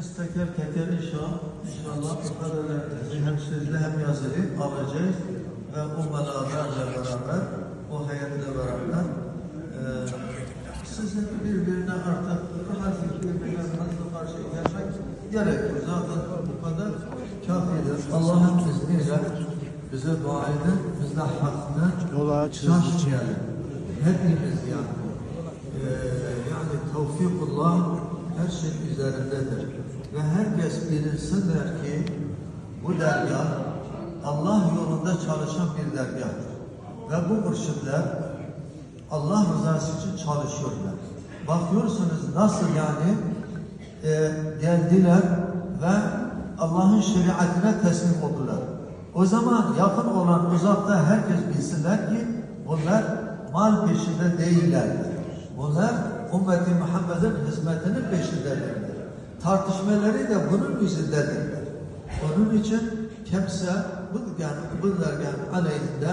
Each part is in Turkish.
Biz teker teker inşallah, inşallah bu kadarlarınızı hem sözlü hem yazılı alacağız ve o belalarla beraber, o hayatle beraber e, sizin birbirine artık rahat birbirine nasıl karşı gelmek gerekiyor. Zaten bu kadar kafidir. Allah'ın izniyle bize dua edin, biz de hakkını şaşmayalım. Hepimiz yani. Her şey üzerindedir. Ve herkes bilinsinler ki bu dergah Allah yolunda çalışan bir dergahdır. Ve bu mürşidler Allah rızası için çalışıyorlar. Bakıyorsunuz nasıl yani e, geldiler ve Allah'ın şeriatine teslim oldular. O zaman yakın olan uzakta herkes bilsinler ki bunlar mal peşinde değillerdir. Bunlar ümmeti Muhammed'in hizmetinin peşindedirler. Tartışmaları da bunun yüzündedirler. Onun için kimse bu yani bunlar yani aleyhinde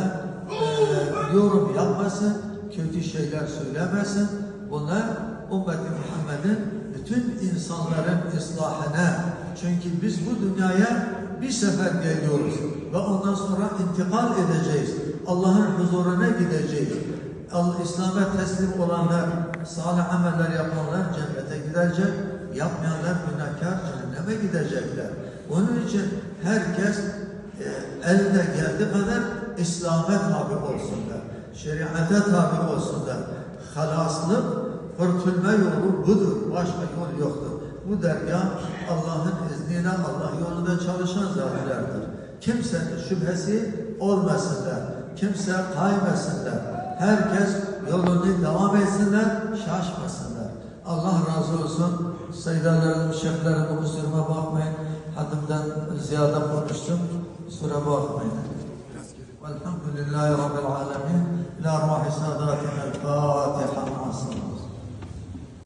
e, yorum yapmasın, kötü şeyler söylemesin. Bunlar ümmeti Muhammed'in bütün insanların ıslahına. Çünkü biz bu dünyaya bir sefer geliyoruz ve ondan sonra intikal edeceğiz. Allah'ın huzuruna gideceğiz. İslam'a teslim olanlar, salih ameller yapanlar cennete gidecek, yapmayanlar günahkar cehenneme gidecekler. Onun için herkes e, elde geldiği kadar İslam'a tabi olsunlar. Şeriate tabi olsunlar. Halaslık, kurtulma yolu budur. Başka yol yoktur. Bu dergah Allah'ın izniyle Allah yolunda çalışan zatlerdir. Kimsenin şüphesi olmasınlar. Kimse kaymasınlar. Herkes yolunu devam etsinler, şaşmasınlar. Allah razı olsun. Sayıdalarım, şeyhlerim, kusuruma bakmayın. Haddimden ziyade konuştum. Kusura bakmayın. Velhamdülillahi Rabbil alemin. İlâ sadatina el-Fatiha.